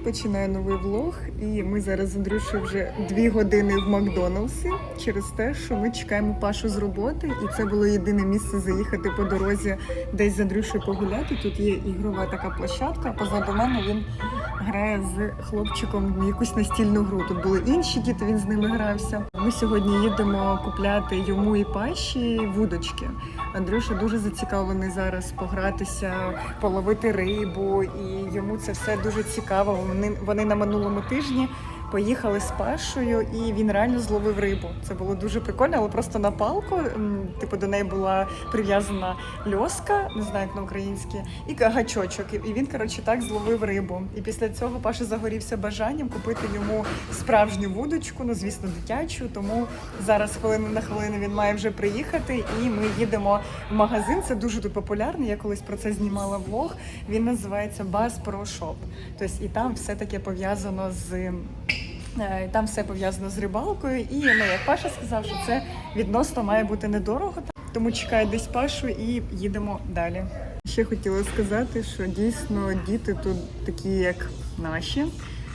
починаю новий влог, і ми зараз з Андрюшею вже дві години в Макдоналдсі через те, що ми чекаємо Пашу з роботи, і це було єдине місце заїхати по дорозі десь з Андрюшею погуляти. Тут є ігрова така площадка. Позаду мене він грає з хлопчиком в якусь настільну гру. Тут були інші діти, він з ними грався. Ми сьогодні їдемо купляти йому і Паші вудочки. Андрюша дуже зацікавлений зараз погратися, половити рибу, і йому це все дуже цікаво. Вони, вони на минулому тижні поїхали з Пашою, і він реально зловив рибу. Це було дуже прикольно, але просто на палку. Типу до неї була прив'язана льоска, не знаю, як на українській, і гачочок. І він, коротше, так зловив рибу. І після цього Паша загорівся бажанням купити йому справжню вудочку, ну звісно, дитячу. Тому зараз хвилину на хвилину він має вже приїхати, і ми їдемо в магазин. Це дуже тут популярний. Я колись про це знімала влог. Він називається Bass Pro Shop. Тобто і там все таке пов'язано з. Е, Там все пов'язано з рибалкою, і ну як Паша сказав, що це відносно має бути недорого. Тому чекаю десь Пашу і їдемо далі. Ще хотіла сказати, що дійсно діти тут такі, як наші,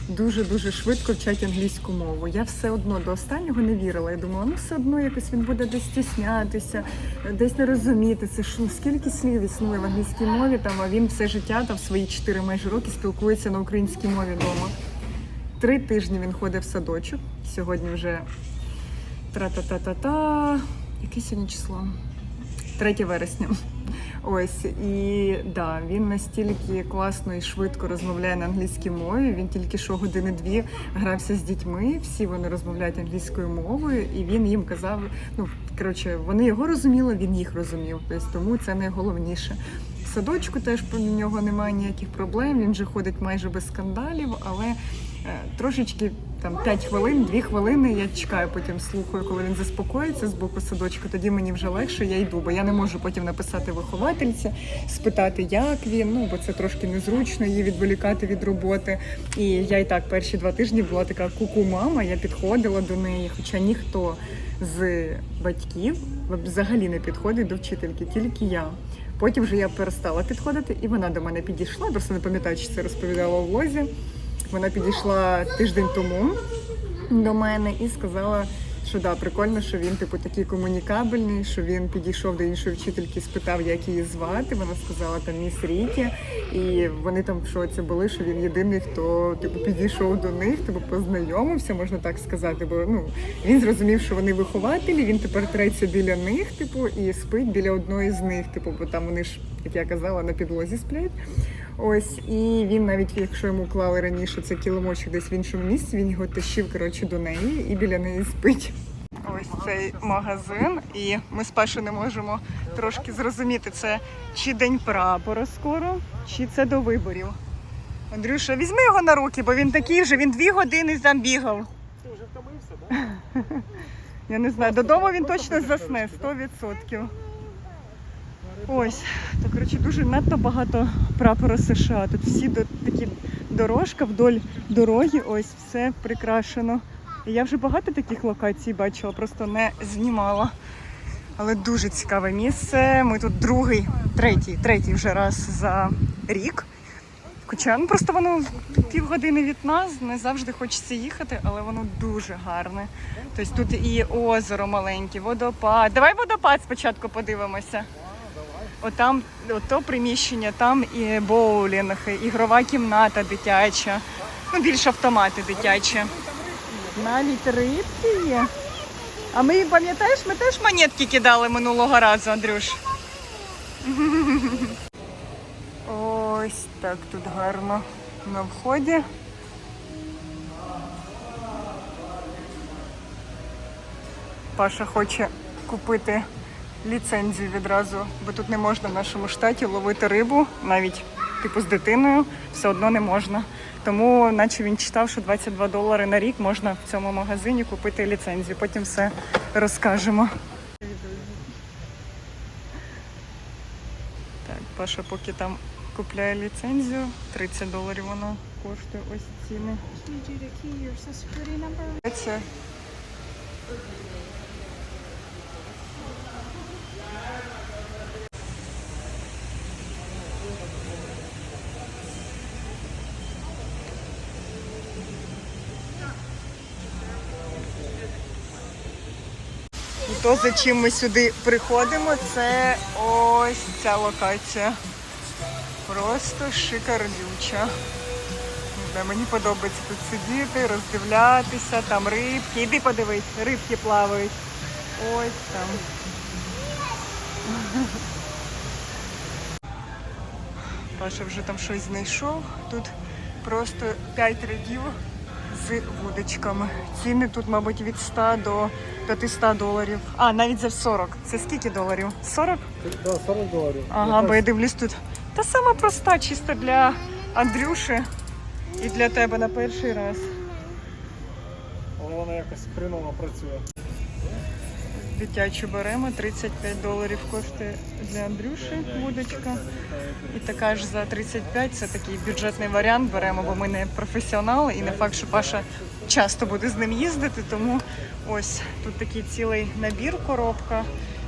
дуже дуже швидко вчать англійську мову. Я все одно до останнього не вірила. Я думала, ну все одно якось він буде десь стіснятися, десь не розуміти. Це ну, скільки слів існує в англійській мові, там а він все життя там свої 4 майже роки спілкується на українській мові вдома. Три тижні він ходить в садочок. Сьогодні вже тра-та-та-та-та. Яке сьогодні число? 3 вересня. Ось і да, він настільки класно і швидко розмовляє на англійській мові. Він тільки що години-дві грався з дітьми. Всі вони розмовляють англійською мовою, і він їм казав: ну коротше, вони його розуміли, він їх розумів. Тобто тому це найголовніше. В садочку теж про нього немає ніяких проблем. Він вже ходить майже без скандалів, але трошечки там 5 хвилин, 2 хвилини. Я чекаю, потім слухаю, коли він заспокоїться з боку садочку. Тоді мені вже легше, я йду, бо я не можу потім написати виховательці, спитати, як він. Ну бо це трошки незручно її відволікати від роботи. І я і так перші два тижні була така куку мама. Я підходила до неї, хоча ніхто з батьків взагалі не підходить до вчительки, тільки я. Потім вже я перестала підходити, і вона до мене підійшла. Просто не пам'ятаю, чи це розповідала у влозі. Вона підійшла тиждень тому до мене і сказала, що да, прикольно, що він типу такий комунікабельний, що він підійшов до іншої вчительки, спитав, як її звати. Вона сказала там міс Рікі, і вони там в шоці були, що він єдиний, хто типу підійшов до них, типу познайомився, можна так сказати. Бо ну він зрозумів, що вони вихователі. Він тепер треться біля них, типу, і спить біля одної з них. Типу, бо там вони ж, як я казала, на підлозі сплять. Ось і він навіть, якщо йому клали раніше це кіломочок десь в іншому місці, він його тащив коротше до неї і біля неї спить. Ось цей магазин, і ми Пашою не можемо трошки зрозуміти, це чи день прапора скоро, чи це до виборів. Андрюша, візьми його на руки, бо він такий вже, він дві години там бігав. Ти вже втомився, так? Я не знаю, додому він точно засне 100%. Ось, то коротше дуже надто багато прапора США. Тут всі до, такі дорожка вдоль дороги, ось все прикрашено. І я вже багато таких локацій бачила, просто не знімала. Але дуже цікаве місце. Ми тут другий, третій, третій вже раз за рік. Хоча ну, просто воно півгодини від нас, не завжди хочеться їхати, але воно дуже гарне. Тобто тут і озеро маленьке, водопад. Давай водопад спочатку подивимося. Отам, ото приміщення, там і боулінг, ігрова кімната дитяча. Ну, більше автомати дитячі. Навіть рибки є. А ми, пам'ятаєш, ми теж монетки кидали минулого разу, Андрюш. Ось так тут гарно на вході. Паша хоче купити ліцензію відразу, бо тут не можна в нашому штаті ловити рибу, навіть типу з дитиною, все одно не можна. Тому, наче він читав, що 22 долари на рік можна в цьому магазині купити ліцензію. Потім все розкажемо. Так, Паша поки там купляє ліцензію, 30 доларів вона коштує ось ціни. Need То, за чим ми сюди приходимо, це ось ця локація. Просто шикардюча. Не Мені подобається тут сидіти, роздивлятися, там рибки. Іди подивись, рибки плавають. Ось там. Паша вже там щось знайшов. Тут просто 5 рядів з вудочками. Ціни тут, мабуть, від 100 до 500 доларів. А, навіть за 40. Це скільки доларів? 40? Да, 40 доларів. Ага, бо я дивлюсь тут. Та сама проста, чисто для Андрюши і для тебе на перший раз. Але вона якось хреново працює. Дитячу беремо, 35 доларів коштує для Андрюши вудочка. І така ж за 35 це такий бюджетний варіант беремо, бо ми не професіонали і не факт, що Паша часто буде з ним їздити. Тому ось тут такий цілий набір, коробка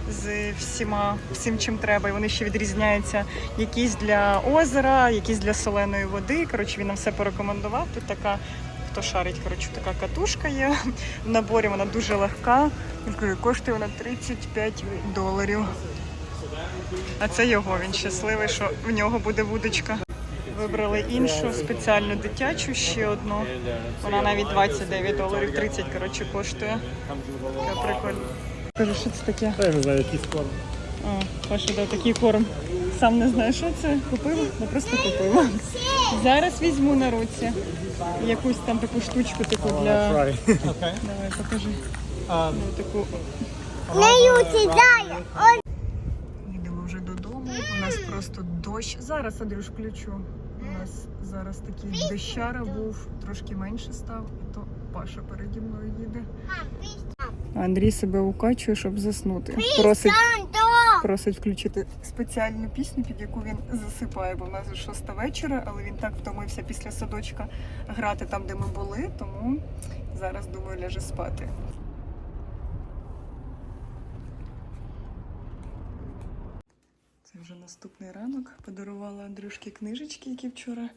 з всіма, всім чим треба. І вони ще відрізняються. Якісь для озера, якісь для соленої води. Коротше, він нам все порекомендував. Тут така. Хто шарить, коротше, така катушка є. В наборі вона дуже легка. Коштує вона 35 доларів. А це його. Він щасливий, що в нього буде вудочка. Вибрали іншу спеціальну дитячу, ще одну. Вона навіть 29 доларів, 30, коротше, коштує. Така прикольно. Кажу, що це таке? Я не знаю, який скоро. А, Паша дав такий корм. Сам не знаю, що це. Купив, ну просто купив. Зараз візьму на руці. Якусь там таку штучку таку для. Давай, покажи. А, Ну, таку. Їдемо вже додому. У нас просто дощ. Зараз Андрюш включу. У нас зараз такий дощара був, трошки менше став, і то Паша переді мною їде. Андрій себе укачує, щоб заснути. Просить, просить включити спеціальну пісню, під яку він засипає, бо в нас вже шоста вечора, але він так втомився після садочка грати там, де ми були, тому зараз думаю, ляже спати. Це вже наступний ранок. Подарувала Андрюшки книжечки, які вчора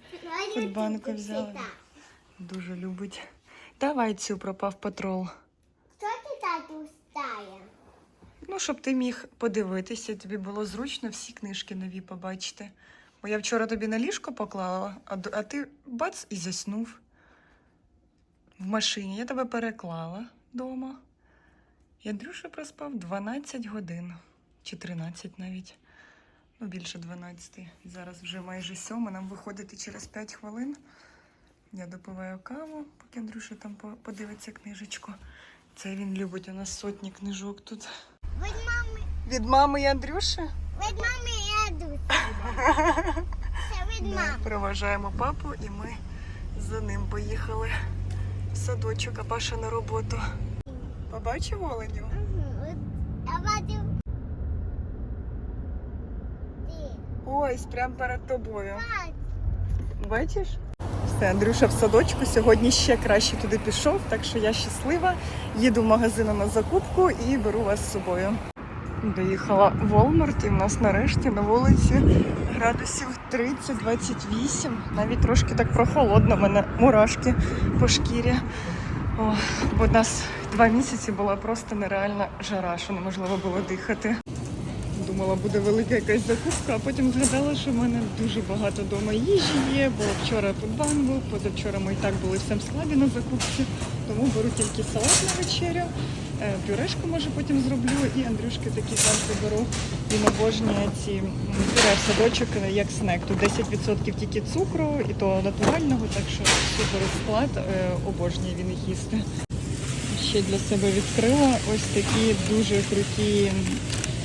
Фудбанку взяла. Дуже любить. Давай цю пропав патрол. Що ти тату стає? Ну, щоб ти міг подивитися, тобі було зручно всі книжки нові побачити. Бо я вчора тобі на ліжко поклала, а, а ти бац і заснув. В машині я тебе переклала вдома. Андрюша проспав 12 годин чи 13 навіть. Ну, більше 12. Зараз вже майже сьома. Нам виходити через 5 хвилин. Я допиваю каву, поки Андрюша там подивиться книжечку. Це він любить. У нас сотні книжок тут. Від мами, Від мами і Андрюші? від мами я йду. Це від Ми проважаємо папу і ми за ним поїхали в садочок, а Паша на роботу. Побачив? Я бачу. Ось, прямо перед тобою. Бачиш? Все, Андрюша в садочку сьогодні ще краще туди пішов, так що я щаслива. Їду в магазин на закупку і беру вас з собою. Доїхала в Walmart і в нас нарешті на вулиці градусів 30-28. Навіть трошки так прохолодно, в мене мурашки по шкірі. О, бо в нас два місяці була просто нереальна жара, що неможливо було дихати. Думала, буде велика якась закупка, а потім згадала, що в мене дуже багато вдома їжі є, бо вчора фудбан був, позавчора ми і так були в складі на закупці, тому беру тільки салат на вечерю, е, пюрешку може потім зроблю, і Андрюшки такі завжди беру. Він обожнює ці пюре в садочок е, як снек. Тут 10% тільки цукру, і то натурального, так що супер склад, е, обожнює він їх їсти. Ще для себе відкрила ось такі дуже круті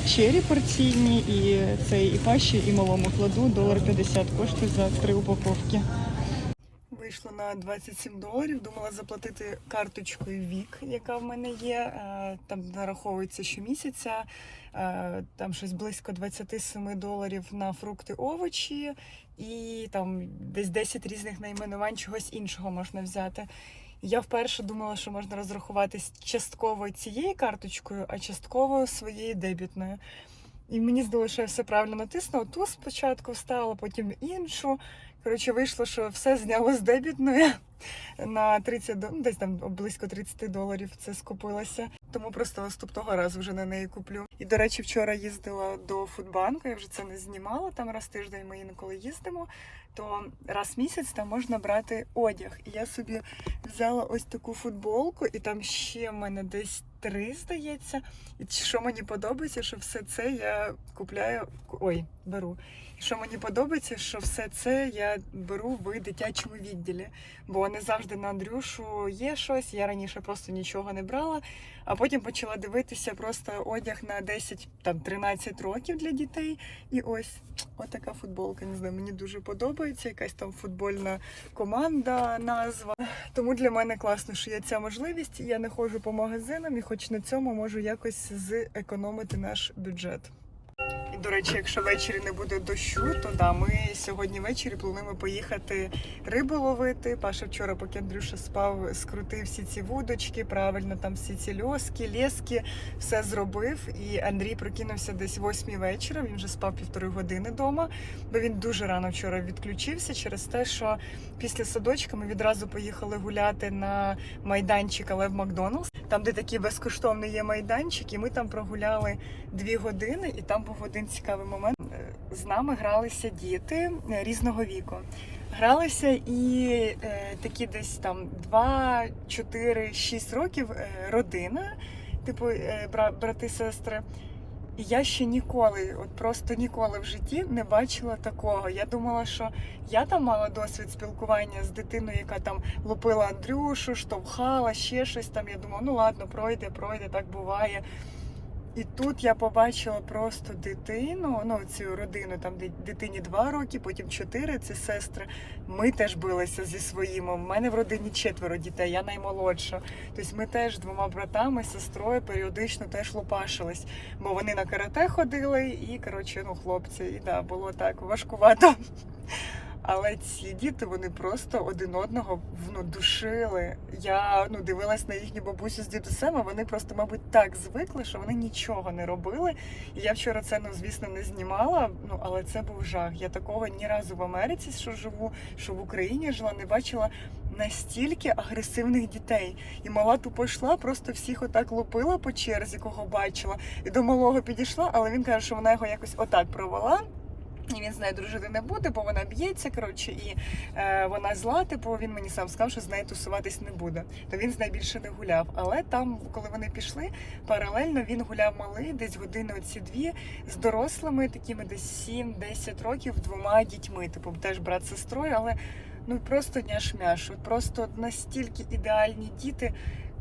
чері порційні, і цей і паші, і малому кладу. Долар 50 коштує за три упаковки. Вийшло на 27 доларів. Думала заплатити карточкою Вік, яка в мене є. Е, Там нараховується щомісяця. Е, Там щось близько 27 доларів на фрукти, овочі, і там десь 10 різних найменувань чогось іншого можна взяти. Я вперше думала, що можна розрахуватись частково цією карточкою, а частково своєю дебітною. І мені здалося, що я все правильно натиснула. Ту спочатку встала, потім іншу. Коротше, вийшло, що все зняло з дебітної на 30, до- ну, десь там близько 30 доларів це скупилося. Тому просто наступного разу вже на неї куплю. І до речі, вчора їздила до фудбанку. Я вже це не знімала. Там раз тиждень ми інколи їздимо. То раз в місяць там можна брати одяг. І я собі взяла ось таку футболку, і там ще в мене десь три, здається. І що мені подобається, що все це я купляю. Ой, беру. І що мені подобається, що все це я беру в дитячому відділі. Бо не завжди на Андрюшу є щось. Я раніше просто нічого не брала, а потім почала дивитися просто одяг на 10 там 13 років для дітей. І ось отака футболка. Не знаю, мені дуже подобається. Якась там футбольна команда, назва. Тому для мене класно, що є ця можливість. Я не ходжу по магазинам, і хоч на цьому можу якось зекономити наш бюджет. І, до речі, якщо ввечері не буде дощу, то да, ми сьогодні ввечері плануємо поїхати рибу ловити. Паша вчора, поки Андрюша спав, скрутив всі ці вудочки, правильно там всі ці льоски, лески, все зробив. І Андрій прокинувся десь восьмій вечора. Він вже спав півтори години вдома, бо він дуже рано вчора відключився через те, що після садочка ми відразу поїхали гуляти на майданчик, але в Макдоналдс, там, де такий безкоштовний є майданчик, і ми там прогуляли дві години, і там був один цікавий момент. Е, З нами гралися діти е, різного віку. Гралися і е, такі десь там 2, 4, 6 років е, родина, типу е, бра, брати, сестри. І я ще ніколи, от просто ніколи в житті не бачила такого. Я думала, що я там мала досвід спілкування з дитиною, яка там лупила Андрюшу, штовхала, ще щось там. Я думала, ну ладно, пройде, пройде, так буває. І тут я побачила просто дитину, ну цю родину, там дитині два роки, потім чотири, це сестри. Ми теж билися зі своїми. У мене в родині четверо дітей, я наймолодша. Тобто ми теж двома братами, сестрою періодично теж лупашились, бо вони на карате ходили, і коротше, ну хлопці, і да, було так важкувато. Але ці діти вони просто один одного ну, душили. Я ну дивилась на їхню бабусю з дідусем, а вони просто, мабуть, так звикли, що вони нічого не робили. І я вчора це ну звісно не знімала. Ну але це був жах. Я такого ні разу в Америці, що живу, що в Україні жила, не бачила настільки агресивних дітей. І мала тупо йшла, просто всіх отак лупила по черзі, кого бачила. І до малого підійшла, але він каже, що вона його якось отак провела. І він з нею дружити не буде, бо вона б'ється, коротше, і е, вона зла, типу він мені сам сказав, що з нею тусуватись не буде. То він з нею більше не гуляв. Але там, коли вони пішли, паралельно він гуляв малий, десь години оці дві з дорослими, такими десь 7-10 років, двома дітьми. Типу, теж брат з сестрою, але ну просто няш-мяш. Просто настільки ідеальні діти.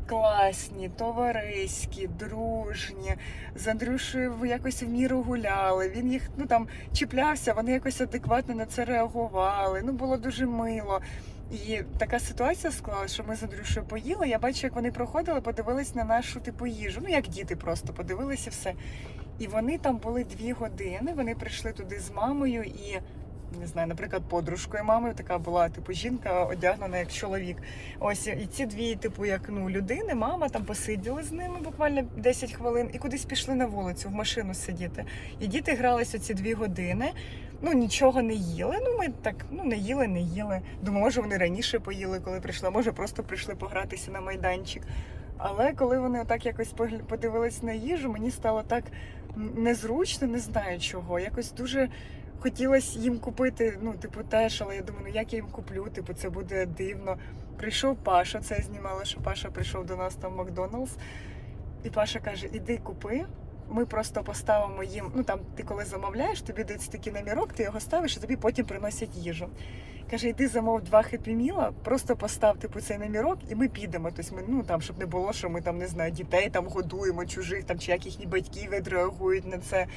Класні, товариські, дружні. З Андрюшею якось в міру гуляли. Він їх ну там чіплявся, вони якось адекватно на це реагували. Ну було дуже мило. І така ситуація склалася, що ми з Андрюшею поїли. Я бачу, як вони проходили, подивились на нашу типу їжу. Ну як діти просто подивилися все. І вони там були дві години. Вони прийшли туди з мамою і. Не знаю, наприклад, подружкою мамою така була, типу, жінка одягнена як чоловік. Ось і ці дві, типу, як ну людини, мама там посиділи з ними буквально 10 хвилин і кудись пішли на вулицю в машину сидіти. І діти гралися ці дві години. Ну нічого не їли. Ну ми так ну не їли, не їли. Думаю, може вони раніше поїли, коли прийшли, може просто прийшли погратися на майданчик. Але коли вони отак якось подивились на їжу, мені стало так незручно, не знаю чого. Якось дуже хотілося їм купити, ну, типу, теж, але я думаю, ну як я їм куплю, типу, це буде дивно. Прийшов Паша, це знімала, що Паша прийшов до нас там в Макдоналдс. І Паша каже: іди купи. Ми просто поставимо їм. Ну там ти коли замовляєш, тобі дають такий намірок, ти його ставиш і тобі потім приносять їжу. Каже, йди замов два хеппі-міла, просто постав типу цей намірок, і ми підемо. Тобто ми ну там, щоб не було, що ми там не знаю, дітей там годуємо, чужих там чи як їхні батьки відреагують на це.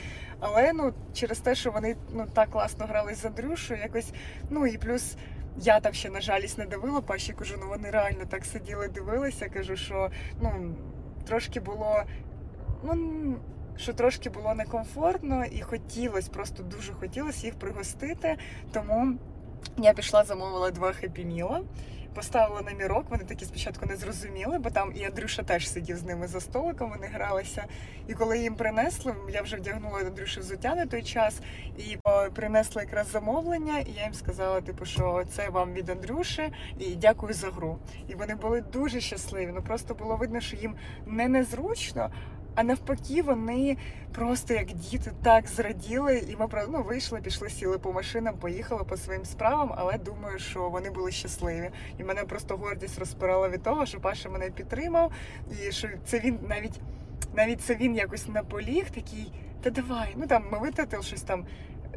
Але ну через те, що вони ну так класно грали з Андрюшою, якось ну і плюс. Я там ще на жалість не дивила, Паші кажу, ну вони реально так сиділи, дивилися. Кажу, що ну трошки було, ну що трошки було некомфортно і хотілося, просто дуже хотілося їх пригостити. Тому Я пішла, замовила два хеппі-міла, поставила на мірок. Вони такі спочатку не зрозуміли, бо там і Андрюша теж сидів з ними за столиком, вони гралися. І коли їм принесли, я вже вдягнула Андрюші взуття на той час, і о, принесли якраз замовлення, і я їм сказала, типу, що це вам від Андрюші, і дякую за гру. І вони були дуже щасливі. Ну просто було видно, що їм не незручно. А навпаки, вони просто як діти так зраділи, і ми ну, вийшли, пішли, сіли по машинам, поїхали по своїм справам, але думаю, що вони були щасливі. І мене просто гордість розпирала від того, що Паша мене підтримав, і що це він навіть навіть це він якось наполіг, такий, та давай, ну там ми витратили щось там.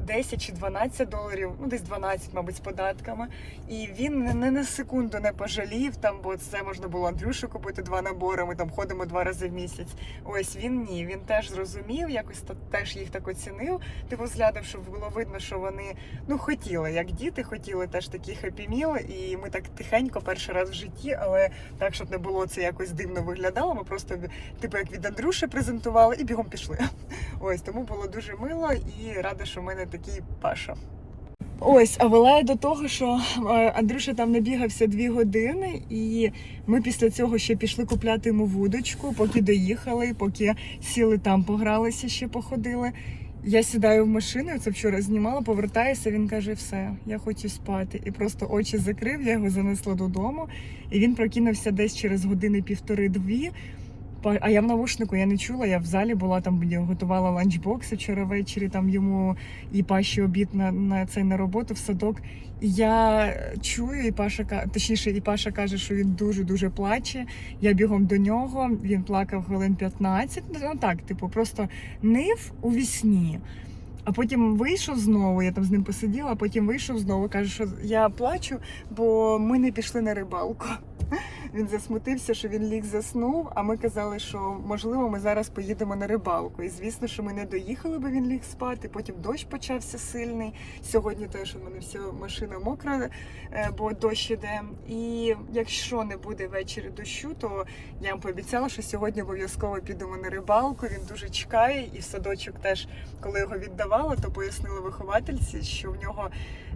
10 чи 12 доларів, ну десь 12, мабуть, з податками. І він не, на секунду не пожалів там, бо це можна було Андрюшу купити два набори. Ми там ходимо два рази в місяць. Ось він ні. Він теж зрозумів, якось теж їх так оцінив. Типу взглядом, щоб було видно, що вони ну хотіли, як діти хотіли теж такі хеппі-міл. І ми так тихенько перший раз в житті, але так, щоб не було це якось дивно виглядало. Ми просто типу як від Андрюші презентували і бігом пішли. Ось тому було дуже мило і рада, що в мене такий Паша. Ось, а вела до того, що е, Андрюша там набігався дві години, і ми після цього ще пішли купляти йому вудочку, поки доїхали, поки сіли там, погралися, ще походили. Я сідаю в машину, це вчора знімала, повертаюся. Він каже: все, я хочу спати. І просто очі закрив, я його занесла додому, і він прокинувся десь через години півтори-дві. А я в навушнику я не чула. Я в залі була там, готувала ланчбокси вчора ввечері. Там йому і Паші обід на, на цей на роботу в садок. І я чую, і Паша точніше, і Паша каже, що він дуже дуже плаче. Я бігом до нього. Він плакав хвилин 15. Ну так, типу, просто нив у вісні. А потім вийшов знову, я там з ним посиділа, а потім вийшов знову. каже, що я плачу, бо ми не пішли на рибалку. Він засмутився, що він ліг заснув. А ми казали, що можливо ми зараз поїдемо на рибалку. І звісно, що ми не доїхали, бо він ліг спати. Потім дощ почався сильний. Сьогодні теж у мене вся машина мокра, е, бо дощ іде. І якщо не буде ввечері дощу, то я вам пообіцяла, що сьогодні обов'язково підемо на рибалку. Він дуже чекає, і в садочок теж, коли його віддавала, то пояснили виховательці, що в нього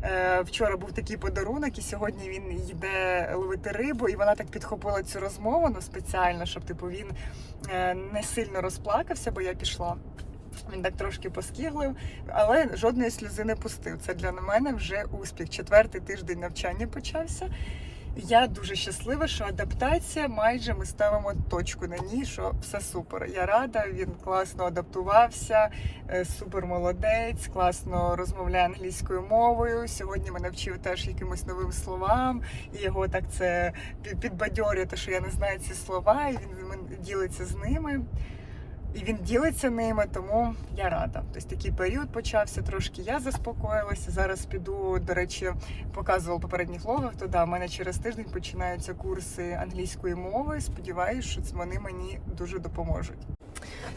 е, вчора був такий подарунок, і сьогодні він йде ловити рибу, і вона так підхопила цю розмову ну, спеціально, щоб типу він е, не сильно розплакався, бо я пішла. Він так трошки поскіглив, але жодної сльози не пустив. Це для мене вже успіх. Четвертий тиждень навчання почався. Я дуже щаслива, що адаптація майже ми ставимо точку на ній, що все супер. Я рада, він класно адаптувався, е, супер молодець, класно розмовляє англійською мовою. Сьогодні мене вчив теж якимось новим словам, і його так це підбадьорює, те, що я не знаю ці слова, і він ділиться з ними. І він ділиться ними, тому я рада. Тобто такий період почався трошки. Я заспокоїлася. Зараз піду, до речі, показувала попередніх влогах. То да, в мене через тиждень починаються курси англійської мови. Сподіваюсь, що вони мені дуже допоможуть.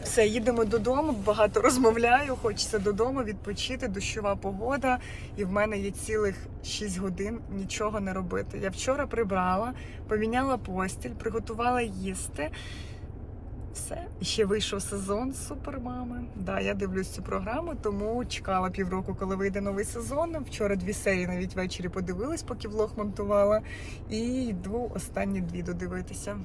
Все, їдемо додому. Багато розмовляю. Хочеться додому відпочити. Дощова погода, і в мене є цілих 6 годин нічого не робити. Я вчора прибрала, поміняла постіль, приготувала їсти. Все, ще вийшов сезон супермами. Да, я дивлюсь цю програму, тому чекала півроку, коли вийде новий сезон. Вчора дві серії навіть ввечері подивилась, поки влог монтувала. І йду останні дві додивитися.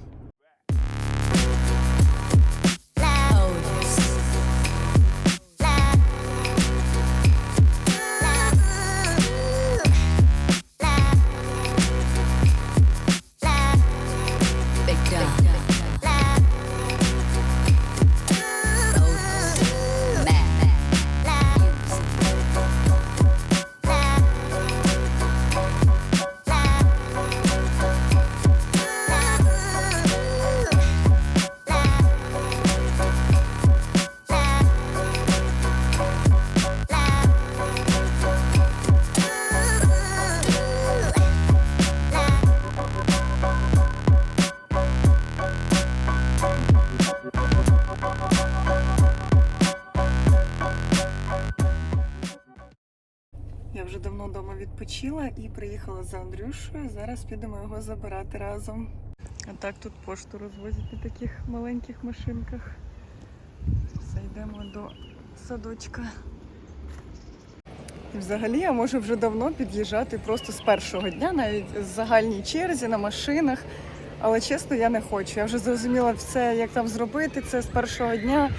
Відпочила і приїхала за Андрюшою. Зараз підемо його забирати разом. А так тут пошту розвозять на таких маленьких машинках. Все, йдемо до садочка. І взагалі я можу вже давно під'їжджати просто з першого дня, навіть з загальній черзі на машинах. Але чесно, я не хочу. Я вже зрозуміла все, як там зробити це з першого дня.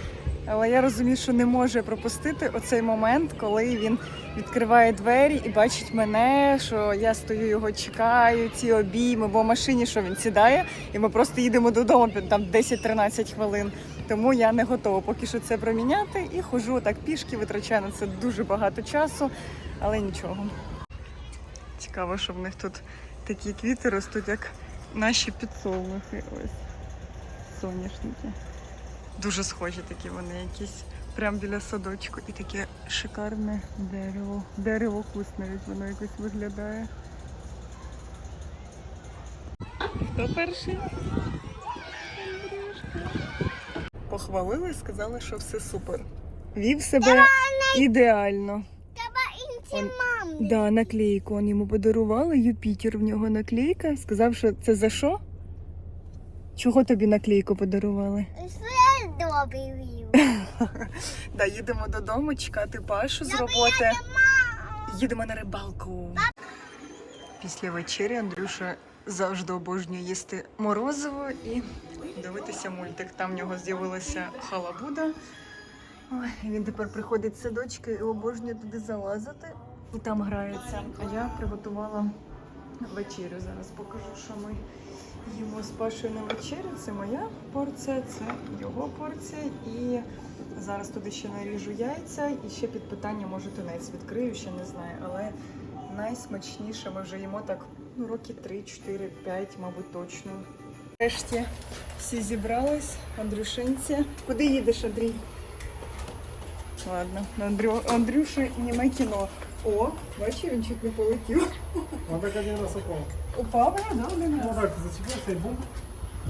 Але я розумію, що не можу пропустити оцей момент, коли він відкриває двері і бачить мене, що я стою, його чекаю, ці обійми, бо в машині що він сідає, і ми просто їдемо додому там 10-13 хвилин. Тому я не готова поки що це проміняти і хожу так пішки, витрачаю на це дуже багато часу, але нічого. Цікаво, що в них тут такі квіти ростуть, як наші підсолнухи. Ось соняшники. Дуже схожі такі вони якісь. Прямо біля садочку і таке шикарне дерево. Дерево куст навіть воно якось виглядає. Хто перший? Похвалили, сказали, що все супер. Вів себе ідеально. Он- Да, наклейку. Он йому подарували. Юпітер в нього наклейка. Сказав, що це за що? Чого тобі наклейку подарували? Да, їдемо додому чекати Пашу з роботи. Їдемо на рибалку. Після вечері Андрюша завжди обожнює їсти морозиво і дивитися мультик. Там в нього з'явилася халабуда. Ой, він тепер приходить з садочки і обожнює туди залазити. І там грається. А я приготувала вечерю. Зараз покажу, що ми їмо з Пашою на вечерю. Це моя порція, це його порція. І зараз туди ще наріжу яйця і ще під питання, може, тунець відкрию, ще не знаю. Але найсмачніше ми вже їмо так ну, роки 3, 4, 5, мабуть, точно. Нарешті всі зібрались, Андрюшинці. Куди їдеш, Андрій? Ладно, Андрю... Андрюші німе кіно. О, бачиш, він чуть не полетів. Он так один раз. Упав, да, раз. так, зацепился и бум.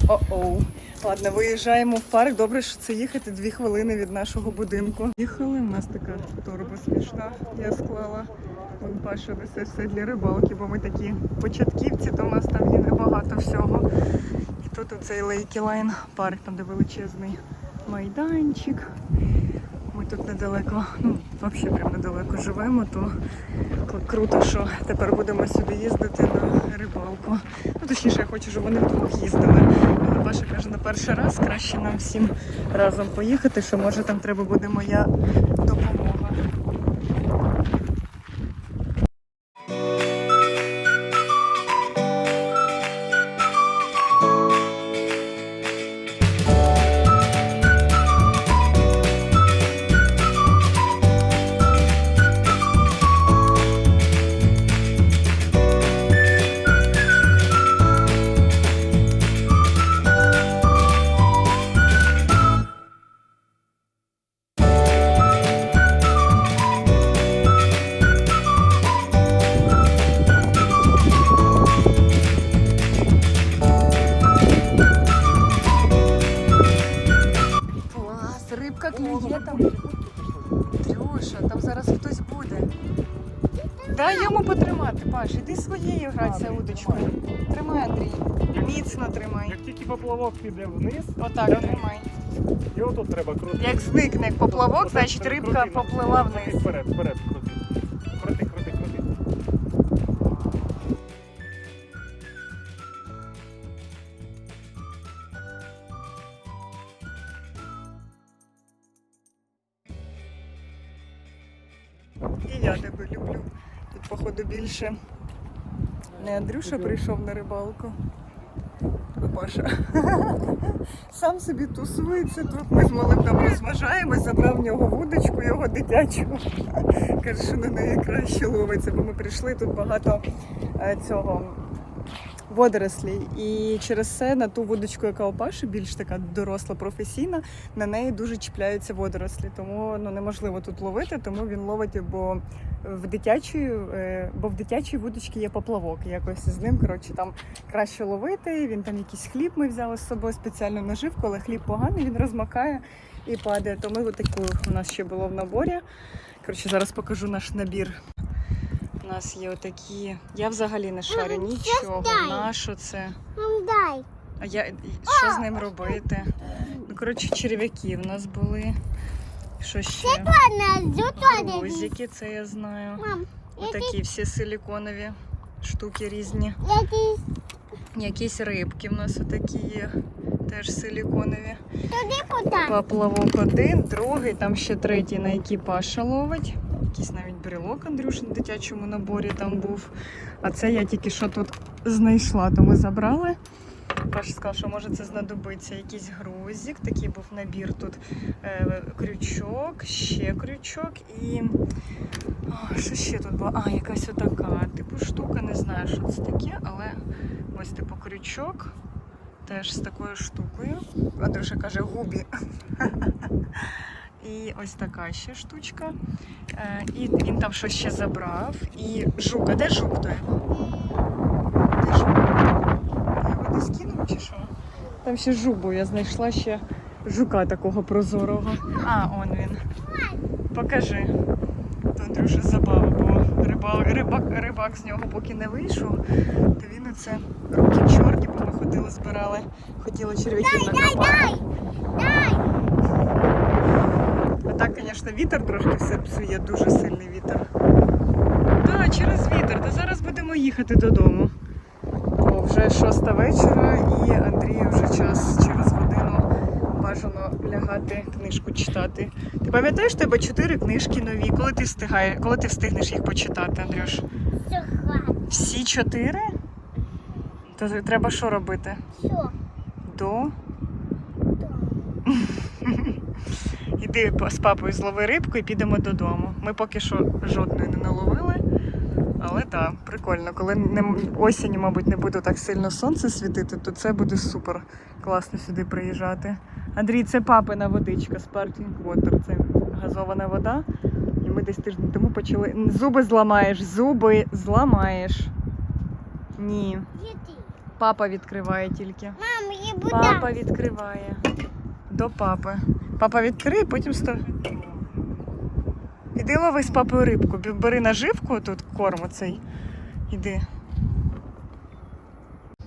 О-оу. Ладно, виїжджаємо в парк. Добре, що це їхати дві хвилини від нашого будинку. Їхали, у нас така торба смішна. Я склала. Вон Паша несе все для рибалки, бо ми такі початківці, то у нас там є небагато всього. І тут оцей Лейкі Лайн парк, там де величезний майданчик. Ми тут недалеко, ну взагалі прям недалеко живемо, то круто, що тепер будемо сюди їздити на рибалку. Ну, точніше, я хочу, щоб вони вдвох їздили. Але Паша каже, на перший раз краще нам всім разом поїхати, що може там треба буде моя допомога. Удочкою. Тримай, Андрій. Міцно тримай. Як тільки поплавок піде вниз, Отак тримай. його тут треба крутити. Як зникне поплавок, Отак значить рибка крути. поплила Крути вниз. Вперед, вперед, крути. Крути, крути, крути. І я тебе люблю. Тут, походу, більше не Андрюша прийшов на рибалку. Паша. Сам собі тусується тут. Ми з малим там розважаємось, забрав в нього вудочку, його дитячу. Каже, що на неї краще ловиться, бо ми прийшли тут багато е, цього водорослей. І через це на ту вудочку, яка у Паші, більш така доросла, професійна, на неї дуже чіпляються водорослі. Тому ну, неможливо тут ловити, тому він ловить бо в дитячої, е, бо в дитячій вудочці є поплавок. Якось з ним коротше там краще ловити. Він там якийсь хліб ми взяли з собою спеціальну наживку, але хліб поганий, він розмакає і падає. То ми отаку у нас ще було в наборі. Коротше, зараз покажу наш набір. У нас є отакі. Я взагалі не шарю нічого. На що це? Дай. А я що з ним робити? Ну, коротше, черв'яки в нас були. Що ще? Грузики, це я знаю. Отакі всі силіконові штуки різні. Якісь рибки в нас отакі є. Теж силіконові. туди? Поплавок один, другий, там ще третій, на який Паша ловить. Якийсь навіть брелок Андрюшин в дитячому наборі там був. А це я тільки що тут знайшла, то ми забрали. Паша сказав, що може це знадобиться якийсь грузик. Такий був набір тут е, крючок, ще крючок і. О, що ще тут було? А, якась отака, типу штука, не знаю, що це таке, але ось типу крючок. Теж з такою штукою. Андрюша каже губі. І ось така ще штучка. Е, І він там щось ще забрав. І жук, а де жук той? Де жук? Я його десь кинув чи що? Там ще жук був, я знайшла ще жука такого прозорого. А, он він. Покажи. То Андрюша забава, бо рибак, рибак, рибак з нього поки не вийшов, то він оце руки чорні, бо ми ходили, збирали, хотіли черв'яків накопати. А так, звісно, вітер трошки все псує, дуже сильний вітер. Так, через вітер. Та зараз будемо їхати додому. Бо вже шоста вечора і Андрію вже час через годину бажано лягати, книжку читати. Ти пам'ятаєш, в тебе чотири книжки нові. Коли ти встигаєш, коли ти встигнеш їх почитати, Андрюш? Всі чотири? То треба що робити? Що? До. Іди з папою злови рибку і підемо додому. Ми поки що жодної не наловили. Але так, прикольно. Коли не, осінню, мабуть, не буде так сильно сонце світити, то це буде супер класно сюди приїжджати. Андрій, це папина водичка, Sparkling Water. Це газована вода. І ми десь тиждень тому почали. Зуби зламаєш, зуби зламаєш. Ні. Папа відкриває тільки. Мам, я буду. Папа відкриває. До папи. Папа відкриє, потім став. Іди лови з папою рибку. Бери наживку тут корм оцей. Іди.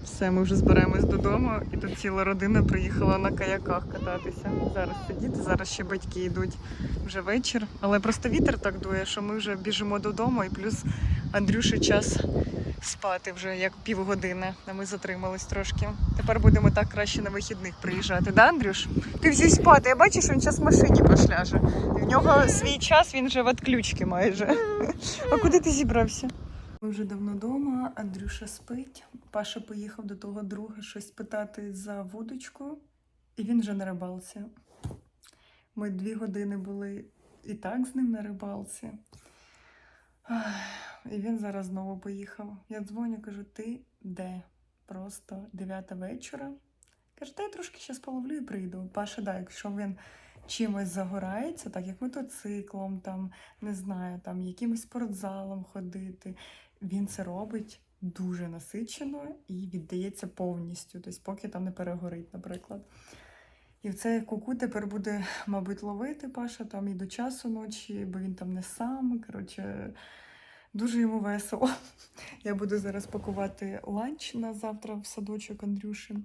Все, ми вже збираємось додому, і тут ціла родина приїхала на каяках кататися. Зараз сидіти, зараз ще батьки йдуть вже вечір. Але просто вітер так дує, що ми вже біжимо додому, і плюс Андрюші час спати вже як півгодини, а ми затримались трошки. Тепер будемо так краще на вихідних приїжджати, да, Андрюш? Ти взяй спати, я бачу, що він зараз в машині пошляже. І в нього свій час, він вже в отключки майже. А куди ти зібрався? Ми вже давно вдома, Андрюша спить. Паша поїхав до того друга щось питати за вудочку, і він вже на рибалці. Ми дві години були і так з ним на рибалці. І він зараз знову поїхав. Я дзвоню, кажу, ти де? Просто дев'ята вечора. Каже, та я трошки зараз половлю і прийду. Паша, да, якщо він чимось загорається, так як мотоциклом, там, не знаю, там якимось спортзалом ходити, він це робить дуже насичено і віддається повністю, тобто поки там не перегорить, наприклад. І в це куку тепер буде, мабуть, ловити Паша там і до часу ночі, бо він там не сам. Коротше, дуже йому весело. Я буду зараз пакувати ланч на завтра в садочок Андрюші.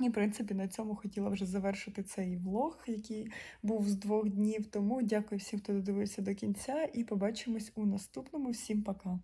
І, в принципі, на цьому хотіла вже завершити цей влог, який був з двох днів. Тому дякую всім, хто додивився до кінця, і побачимось у наступному. Всім пока!